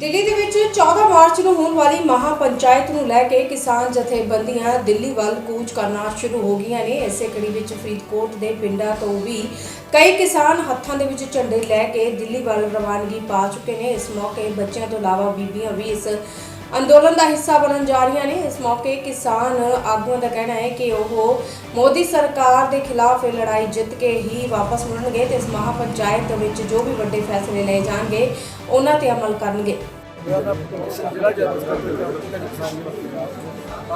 ਦਿੱਲੀ ਦੇ ਵਿੱਚ 14 ਮਾਰਚ ਨੂੰ ਹੋਣ ਵਾਲੀ ਮਹਾ ਪੰਚਾਇਤ ਨੂੰ ਲੈ ਕੇ ਕਿਸਾਨ ਜਥੇਬੰਦੀਆਂ ਦਿੱਲੀ ਵੱਲ ਕੂਚ ਕਰਨਾ ਸ਼ੁਰੂ ਹੋ ਗਈਆਂ ਨੇ। ਇਸੇ ਕੜੀ ਵਿੱਚ ਫਰੀਦਕੋਟ ਦੇ ਪਿੰਡਾਂ ਤੋਂ ਵੀ ਕਈ ਕਿਸਾਨ ਹੱਥਾਂ ਦੇ ਵਿੱਚ ਝੰਡੇ ਲੈ ਕੇ ਦਿੱਲੀ ਵੱਲ ਰਵਾਨਗੀ ਪਾ ਚੁੱਕੇ ਨੇ। ਇਸ ਮੌਕੇ ਬੱਚਿਆਂ ਤੋਂ ਇਲਾਵਾ ਬੀਬੀਆਂ ਵੀ ਇਸ ਅੰਦੋਲਨ ਦਾ ਹਿੱਸਾ ਬਣਨ ਜਾ ਰਹੀਆਂ ਨੇ। ਇਸ ਮੌਕੇ ਕਿਸਾਨ ਆਗੂਆਂ ਦਾ ਕਹਿਣਾ ਹੈ ਕਿ ਉਹ ਮੋਦੀ ਸਰਕਾਰ ਦੇ ਖਿਲਾਫ ਇਹ ਲੜਾਈ ਜਿੱਤ ਕੇ ਹੀ ਵਾਪਸ ਮੁੜਨਗੇ ਤੇ ਇਸ ਮਹਾ ਪੰਚਾਇਤ ਵਿੱਚ ਜੋ ਵੀ ਵੱਡੇ ਫੈਸਲੇ ਲਏ ਜਾਣਗੇ, ਉਹਨਾਂ ਤੇ ਅਮਲ ਕਰਨਗੇ। ਜ਼ਿਲ੍ਹਾ ਜਨਰਲ ਸਕੱਤਰ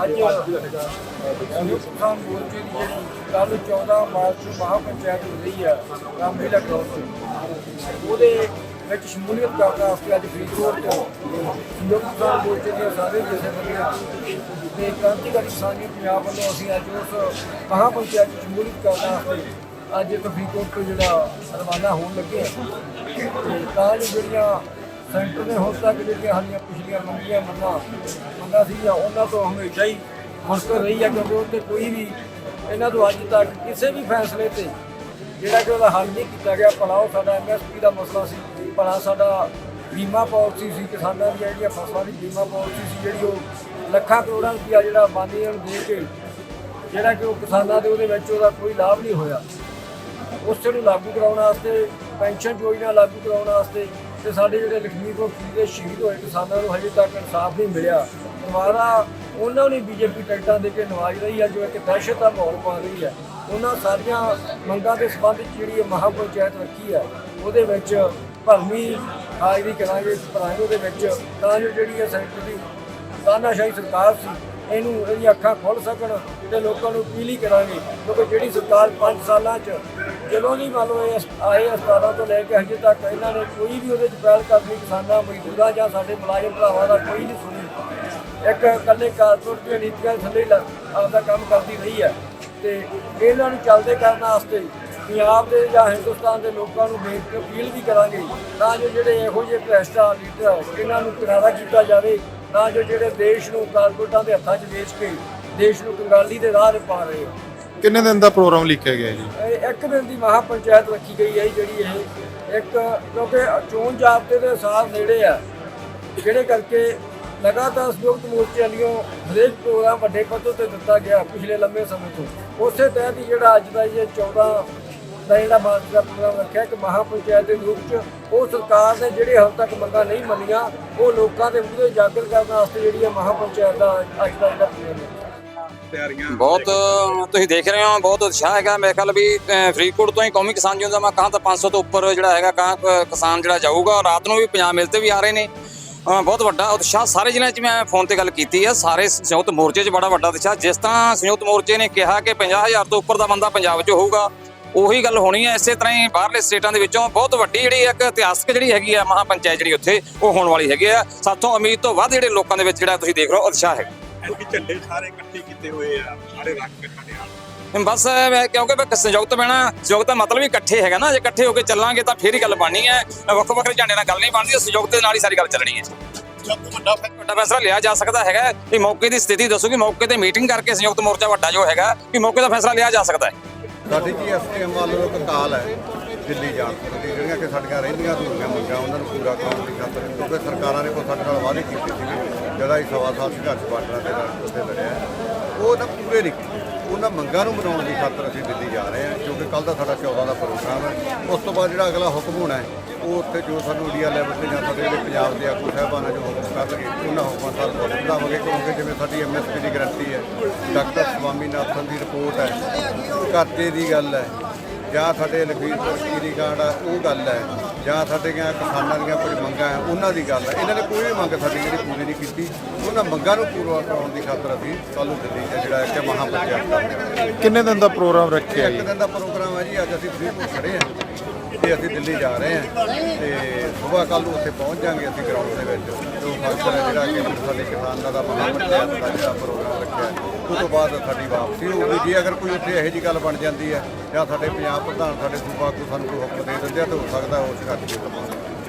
ਅੱਜ ਸੰਯੁਕਤ ਮੋਰਚੇ ਦੀ ਜਿਹੜੀ ਕੱਲ 14 ਮਾਰਚ ਨੂੰ ਮਹਾ ਹੋ ਰਹੀ ਹੈ ਰਾਮਲੀਲਾ ਗਰਾਊਂਡ ਤੇ ਉਹਦੇ ਵਿੱਚ ਸ਼ਮੂਲੀਅਤ ਕਰਨ ਵਾਸਤੇ ਅੱਜ ਫਰੀਦਕੋਟ ਤੋਂ ਸੰਯੁਕਤ ਮੋਰਚੇ ਦੇ ਸਾਰੇ ਜਥੇਬੰਦੀਆਂ ਤੇ ਕ੍ਰਾਂਤੀਕਾਰੀ ਕਿਸਾਨੀ ਪੰਜਾਬ ਵੱਲੋਂ ਅਸੀਂ ਅੱਜ ਉਸ ਮਹਾ ਪੰਚਾਇਤ ਵਿੱਚ ਸ਼ਮੂਲੀਅਤ ਕਰਨ ਵਾਸਤੇ ਅੱਜ ਇੱਕ ਫਰੀਦਕੋਟ ਤੋਂ ਜਿਹੜਾ ਰਵਾਨਾ ਹੋਣ ਲੱਗੇ ਤਾਂ ਜੋ ਜਿਹੜੀਆਂ ਸੈਂਟਰ ਦੇ ਹੁਣ ਤੱਕ ਜਿਹੜੀਆਂ ਸਾਡੀਆਂ ਪਿਛਲੀਆਂ ਮੰਗੀਆਂ ਮੰਨਾਂ ਮੰਗਾਂ ਸੀਗੀਆਂ, ਉਹਨਾਂ ਤੋਂ ਹਮੇਸ਼ਾ ਹੀ ਮੁਸਕਰ ਰਹੀ ਹੈ ਕਿਉਂਕਿ ਉਹ ਕੋਈ ਵੀ ਇਹਨਾਂ ਤੋਂ ਅੱਜ ਤੱਕ ਕਿਸੇ ਵੀ ਫੈਸਲੇ ਤੇ ਜਿਹੜਾ ਕਿ ਉਹਦਾ ਹੱਲ ਨਹੀਂ ਕੀਤਾ ਗਿਆ, ਭਲਾ ਉਹ ਸਾਡਾ ਐਮਐਸਪੀ ਦਾ ਮਸਲਾ ਸੀ, ਭਲਾ ਸਾਡਾ ਬੀਮਾ ਪਾਲਿਸੀ ਸੀ, ਕਿਸਾਨਾਂ ਦੀ ਜਿਹੜੀਆਂ ਫਸਲਾਂ ਦੀ ਬੀਮਾ ਪਾਲਿਸੀ ਸੀ, ਜਿਹੜੀ ਉਹ ਲੱਖਾਂ ਕਰੋੜਾਂ ਰੁਪਇਆ ਜਿਹੜਾ ਮਾਨੀਆਂ ਨੂੰ ਦੇ ਕੇ ਜਿਹੜਾ ਕਿ ਉਹ ਕਿਸਾਨਾਂ ਦੇ ਉਹਦੇ ਵਿੱਚ ਉਹਦਾ ਕੋਈ ਲਾਭ ਨਹੀਂ ਹੋਇਆ। ਉਸ ਨੂੰ ਲਾਗੂ ਕਰਾਉਣ ਵਾਸਤੇ, ਪੈਨਸ਼ਨ ਯੋਜਨਾ ਲਾਗੂ ਕਰਾਉਣ ਵਾਸਤੇ ਤੇ ਸਾਡੇ ਜਿਹੜੇ ਲਖਮੀਪੁਰ ਖੀਰ ਦੇ ਸ਼ਹੀਦ ਹੋਏ ਕਿਸਾਨਾਂ ਨੂੰ ਹਜੇ ਤੱਕ ਇਨਸਾਫ ਨਹੀਂ ਮਿਲਿਆ। ਦੁਬਾਰਾ ਉਹਨਾਂ ਨੇ ਬੀਜੇਪੀ ਟਿਕਟਾਂ ਦੇ ਕੇ ਨਵਾਜ ਰਹੀ ਹੈ ਜੋ ਇੱਕ ਦਹਿਸ਼ਤ ਦਾ ਮਾਹੌਲ ਪਾ ਰਹੀ ਹੈ ਉਹਨਾਂ ਸਾਰੀਆਂ ਮੰਗਾਂ ਦੇ ਸੰਬੰਧ ਵਿੱਚ ਜਿਹੜੀ ਇਹ ਮਹਾ ਪੰਚਾਇਤ ਰੱਖੀ ਹੈ ਉਹਦੇ ਵਿੱਚ ਭਰਮੀ ਹਾਜ਼ਰੀ ਕਰਾਂਗੇ ਪ੍ਰਾਇਮ ਉਹਦੇ ਵਿੱਚ। ਤਾਂ ਜੋ ਜਿਹੜੀ ਹੈ ਸੈਂਟਰ ਦੀ ਤਾਨਾਸ਼ਾਹੀ ਸਰਕਾਰ ਸੀ, ਇਹਨੂੰ ਇਹਦੀਆਂ ਅੱਖਾਂ ਖੁੱਲ ਸਕਣ ਤੇ ਲੋਕਾਂ ਨੂੰ ਅਪੀਲ ਹੀ ਕਰਾਂਗੇ, ਕਿਉਂਕਿ ਜਿਹੜੀ ਸਰਕਾਰ 5 ਸਾਲਾਂ 'ਚ ਜਦੋਂ ਨਹੀਂ ਮੰਨ ਲਓ ਇਹ ਅਸ- ਆਏ ਹਸਪਤਾਲਾਂ ਤੋਂ ਲੈ ਕੇ ਹਜੇ ਤੱਕ ਇਹਨਾਂ ਨੇ ਕੋਈ ਵੀ ਉਹਦੇ 'ਚ ਪਹਿਲ ਕਰਨੀ ਕਿਸਾਨਾਂ, ਮਜ਼ਦੂਰਾਂ ਜਾਂ ਸਾਡੇ ਮੁਲਾਜ਼ਮ ਭਰਾਵਾਂ ਦਾ ਕੋਈ ਨਹੀਂ ਸੁਣੀ। ਇੱਕ ਇਕੱਲੇ ਕਾਰਪੋਰੇਟ ਦੀਆਂ ਨੀਤੀਆਂ ਥੱਲੇ ਲ- ਆਪਦਾ ਕੰਮ ਕਰਦੀ ਰਹੀ ਹੈ। ਤੇ ਇਹਨਾਂ ਨੂੰ ਚੱਲਦੇ ਕਰਨ ਵਾਸਤੇ ਪੰਜਾਬ ਦੇ ਜਾਂ ਹਿੰਦੁਸਤਾਨ ਦੇ ਲੋਕਾਂ ਨੂੰ ਬੇਨਤੀ ਕੇ ਅਪੀਲ ਵੀ ਕਰਾਂਗੇ ਤਾਂ ਜੋ ਜਿਹੜੇ ਇਹੋ ਜਿਹੇ ਭ੍ਰਿਸ਼ਟਾ ਲੀਡਰ ਇਹਨਾਂ ਨੂੰ ਕਿਨਾਰਾ ਕੀਤਾ ਜਾਵੇ, ਤਾਂ ਜੋ ਜਿਹੜੇ ਦੇਸ਼ ਨੂੰ ਕਾਰਪੋਰੇਟਾਂ ਦੇ ਹੱਥਾਂ 'ਚ ਵੇਚ ਕੇ ਦੇਸ਼ ਨੂੰ ਕੰਗਾਲੀ ਦੇ ਰਾਹ 'ਤੇ ਪਾ ਰਹੇ ਹੋ ਕਿੰਨੇ ਦਿਨ ਦਾ ਪ੍ਰੋਗਰਾਮ ਲਿਖਿਆ ਗਿਆ ਜੀ? ਇਹ ਇੱਕ ਦਿਨ ਦੀ ਮਹਾ ਪੰਚਾਇਤ ਰੱਖੀ ਗਈ ਹੈ ਜਿਹੜੀ ਇਹ, ਇੱਕ, ਕਿਉਂਕਿ ਚੋਣ ਜਾਬਤੇ ਦੇ ਸਾਲ ਨੇੜੇ ਆ, ਜਿਹੜੇ ਕਰਕੇ ਲਗਾਤਾਰ ਸੰਯੁਕਤ ਮੋਰਚੇ ਵਾਲਿਓ ਹਰੇਕ ਪ੍ਰੋਗਰਾਮ ਵੱਡੇ ਪੱਧਰ ਤੇ ਦਿੱਤਾ ਗਿਆ ਪਿਛਲੇ ਲੰਮੇ ਸਮੇਂ ਤੋਂ। ਉਸੇ ਤਹਿਤ ਹੀ ਜਿਹੜਾ ਅੱਜ ਦਾ ਇਹ 14 ਦਾ ਜਿਹੜਾ ਮਾਰਚ ਦਾ ਪ੍ਰੋਗਰਾਮ ਰੱਖਿਆ ਕਿ ਮਹਾ ਪੰਚਾਇਤ ਦੇ ਰੂਪ ਚ, ਉਹ ਸਰਕਾਰ ਨੇ ਜਿਹੜੇ ਹਾਲ ਤੱਕ ਮੰਗਾਂ ਨਹੀਂ ਮੰਨੀਆਂ, ਉਹ ਲੋਕਾਂ ਦੇ ਮੂਹਰੇ ਉਜਾਗਰ ਕਰਨ ਵਾਸਤੇ ਜਿਹੜੀ ਹੈ ਮਹਾ ਪੰਚਾਇਤ ਦਾ ਅੱਜ ਦਾ ਜਿਹੜਾ ਪ੍ਰੋਗਰਾਮ ਹੈ। ਬਹੁਤ ਤੁਸੀਂ ਦੇਖ ਰਹੇ ਹੋ ਬਹੁਤ ਉਤਸ਼ਾਹ ਹੈਗਾ। ਮੇਰੇ ਖਿਆਲ ਵੀ ਫਰੀਦਕੋਟ ਤੋਂ ਹੀ ਕੌਮੀ ਕਿਸਾਨ ਯੂਨੀਅਨ ਦਾ ਮੈਂ ਕਹਾਂ ਤਾਂ 500 ਤੋਂ ਉੱਪਰ ਜਿਹੜਾ ਹੈਗਾ ਅਹ, ਕਿਸਾਨ ਜਿਹੜਾ ਜਾਊਗਾ ਰਾਤ ਨੂੰ ਵੀ ਪੰਜਾਬ ਮਿਲ ਤੇ ਵੀ ਆ ਰਹੇ ਨੇ। ਬਹੁਤ ਵੱਡਾ ਉਤਸ਼ਾਹ। ਸਾਰੇ ਜ਼ਿਲ੍ਹਿਆਂ 'ਚ ਮੈਂ ਫੋਨ ਤੇ ਗੱਲ ਕੀਤੀ ਹੈ ਸਾਰੇ ਸੰਯੁਕਤ ਮੋਰਚੇ 'ਚ ਬੜਾ ਵੱਡਾ ਉਤਸ਼ਾਹ। ਜਿਸ ਤਰ੍ਹਾਂ ਸੰਯੁਕਤ ਮੋਰਚੇ ਨੇ ਕਿਹਾ ਕਿ 50000 ਤੋਂ ਉੱਪਰ ਦਾ ਬੰਦਾ ਪੰਜਾਬ 'ਚ ਹੋਊਗਾ ਉਹੀ ਗੱਲ ਹੋਣੀ ਹੈ ਇਸੇ ਤਰ੍ਹਾਂ ਹੀ ਬਾਹਰਲੇ ਸਟੇਟਾਂ ਦੇ ਵਿੱਚੋਂ ਬਹੁਤ ਵੱਡੀ ਜਿਹੜੀ ਇੱਕ ਇਤਿਹਾਸਕ ਜਿਹੜੀ ਹੈਗੀ ਆ ਮਹਾ ਪੰਚਾਇਤ ਜਿਹੜੀ ਉੱਥੇ ਉਹ ਹੋਣ ਵਾਲੀ ਹੈਗੀ ਆ। ਸਾਥੋਂ ਉਮੀਦ ਤੋਂ ਵੱਧ ਜਿਹੜੇ ਲੋਕਾਂ ਦੇ ਵਿੱਚ ਜਿਹੜਾ ਤੁਸੀਂ ਦੇਖ ਰਹੇ ਹੋ ਉਤਸ਼ਾਹ ਹੈ ਕਿਉਂਕਿ ਝੰਡੇ ਸਾਰੇ ਇਕੱਠੇ ਕੀਤੇ ਹੋਏ ਆ ਸਾਰੇ ਰੰਗ ਇਕੱਠੇ ਆ। ਬਸ ਮੈਂ ਕਿਉਂਕਿ ਮੈਂ ਸੰਯੁਕਤ ਬਹਿਣਾ ਸੰਯੁਕਤ ਦਾ ਮਤਲਬ ਹੀ ਇਕੱਠੇ ਹੈਗਾ ਨਾ ਜੇ ਇਕੱਠੇ ਹੋ ਕੇ ਚੱਲਾਂਗੇ ਤਾਂ ਫੇਰ ਹੀ ਗੱਲ ਬਣਨੀ ਹੈ। ਵੱਖ ਵੱਖਰੇ ਝੰਡੇ ਨਾਲ ਗੱਲ ਨਹੀਂ ਬਣਦੀ ਸੰਯੁਕਤ ਦੇ ਨਾਲ ਹੀ ਸਾਰੀ ਗੱਲ ਚੱਲਣੀ ਹੈ। ਵੱਡਾ ਫੈਸਲਾ ਲਿਆ ਜਾ ਸਕਦਾ ਹੈਗਾ ਕਿ ਮੌਕੇ ਦੀ ਸਥਿਤੀ ਦੱਸੋ ਕਿ ਮੌਕੇ ਤੇ ਮੀਟਿੰਗ ਕਰਕੇ ਸੰਯੁਕਤ ਮੋਰਚਾ ਵੱਡਾ ਜੋ ਹੈਗਾ ਕਿ ਮੌਕੇ ਦਾ ਫੈਸਲਾ ਲਿਆ ਜਾ ਸਕਦਾ ਹੈ। ਸਾਡੀ ਜੀ ਐਸਟੀਐਮ ਵੱਲੋਂ ਇੱਕ ਕਾਲ ਹੈ? ਦਿੱਲੀ ਜਾਣ ਦੀ ਜਿਹੜੀਆਂ ਕਿ ਸਾਡੀਆਂ ਰਹਿੰਦੀਆਂ ਅਧੂਰੀਆਂ ਮੰਗਾਂ ਉਹਨਾਂ ਨੂੰ ਪੂਰਾ ਕਰਾਉਣ ਦੀ ਖਾਤਰ, ਕਿਉਂਕਿ ਸਰਕਾਰਾਂ ਨੇ ਕੋਈ ਸਾਡੇ ਨਾਲ ਵਾਅਦੇ ਕੀਤੇ ਸੀ ਜਿਹੜਾ ਹੀ ਸਵਾ ਸਾਲ ਸੰਘਰਸ਼ ਬਾਟਣਾ ਦੇ ਨਾਲ ਉੱਤੇ ਲੜਿਆ ਉਹ ਨਾ ਪੂਰੇ ਨਹੀਂ ਉਹਨਾਂ ਮੰਗਾਂ ਨੂੰ ਮਨਾਉਣ ਦੀ ਖਾਤਰ ਅਸੀਂ ਦਿੱਲੀ ਜਾ ਰਹੇ ਹਾਂ, ਕਿਉਂਕਿ ਕੱਲ ਦਾ ਸਾਡਾ 14 ਦਾ ਪ੍ਰੋਗਰਾਮ ਹੈ। ਉਸ ਤੋਂ ਬਾਅਦ ਜਿਹੜਾ ਅਗਲਾ ਹੁਕਮ ਹੋਣਾ ਹੈ, ਉਹ ਉੱਥੇ ਜੋ ਸਾਨੂੰ ਇੰਡੀਆ ਲੈਵਲ ਤੇ ਜਾਂ ਸਾਡੇ ਜਿਹੜੇ ਪੰਜਾਬ ਦੇ ਆਗੂ ਸਾਹਿਬਾਨ ਜੋ ਹੁਕਮ ਕਰਨਗੇ, ਉਹਨਾਂ ਹੁਕਮਾਂ ਸਾਰ ਫੋਲੋ ਕਿਉਂਕਿ ਜਿਵੇਂ ਸਾਡੀ ਐਮਐਸਪੀ ਦੀ ਗਰੰਟੀ ਹੈ, ਡਾਕਟਰ ਸਵਾਮੀਨਾਥਨ ਦੀ ਰਿਪੋਰਟ ਹੈ ਘਾਟੇ ਦੀ ਗੱਲ ਹੈ। ਜਾਂ ਸਾਡੇ ਲਖਵੀਰ ਕੀਰੀ ਕਾਂਡ ਆ ਉਹ ਗੱਲ ਹੈ ਜਾਂ ਸਾਡੀਆਂ ਕਿਸਾਨਾਂ ਦੀਆਂ ਕੁਝ ਮੰਗਾਂ ਹੈ ਉਹਨਾਂ ਦੀ ਗੱਲ ਹੈ। ਇਹਨਾਂ ਨੇ ਕੋਈ ਵੀ ਮੰਗ ਸਾਡੀ ਜਿਹੜੀ ਪੂਰੀ ਨਹੀਂ ਕੀਤੀ। ਉਹਨਾਂ ਮੰਗਾਂ ਨੂੰ ਪੂਰਾ ਕਰਾਉਣ ਦੀ ਖਾਤਰ ਅਸੀਂ ਕੱਲ੍ਹ ਨੂੰ ਦਿੱਲੀ 'ਚ ਜਿਹੜਾ ਹੈ ਕਿ ਮਹਾ ਪੰਚਾਇਤ ਕਰਦੇ ਹਾਂ ਕਿੰਨੇ ਦਿਨ ਦਾ ਪ੍ਰੋਗਰਾਮ ਰੱਖਿਆ ਇੱਕ ਦਿਨ ਦਾ ਪ੍ਰੋਗਰਾਮ ਹੈ ਜੀ ਅੱਜ ਅਸੀਂ ਫਰੀਦਕੋਟ ਖੜੇ ਹਾਂ। ਤੇ ਅਸੀਂ ਦਿੱਲੀ ਜਾ ਰਹੇ ਹਾਂ ਤੇ ਸਵੇਰ ਕੱਲ ਨੂੰ ਉੱਥੇ ਪਹੁੰਚ ਜਾਾਂਗੇ ਅਸੀਂ ਗਰਾਊਂਡ ਦੇ ਵਿੱਚ। ਤੇ ਉਹ ਫੰਕਸ਼ਨ ਹੈ ਜਿਹੜਾ ਕਿ ਸਾਡੇ ਕਿਸਾਨਾਂ ਦਾ ਮਹਾ ਦਾ ਜਿਹੜਾ ਪ੍ਰੋਗਰਾਮ ਰੱਖਿਆ ਉਸ ਤੋਂ ਬਾਅਦ ਸਾਡੀ ਵਾਪਸੀ ਹੋਊਗੀ। ਜੀ ਅਗਰ ਕੋਈ ਉੱਥੇ ਇਹੋ ਜਿਹੀ ਗੱਲ ਬਣ ਜਾਂਦੀ ਹੈ ਜਾਂ ਸਾਡੇ ਪੰਜਾਬ ਪ੍ਰਧਾਨ ਸਾਡੇ ਸੂਬਾ ਆਗੂ ਸਾਨੂੰ ਕੋਈ ਹੁਕਮ ਦੇ ਦਿੰਦੇ ਆ, ਤਾਂ ਹੋ ਸਕਦਾ ਉਸ ਕਰਕੇ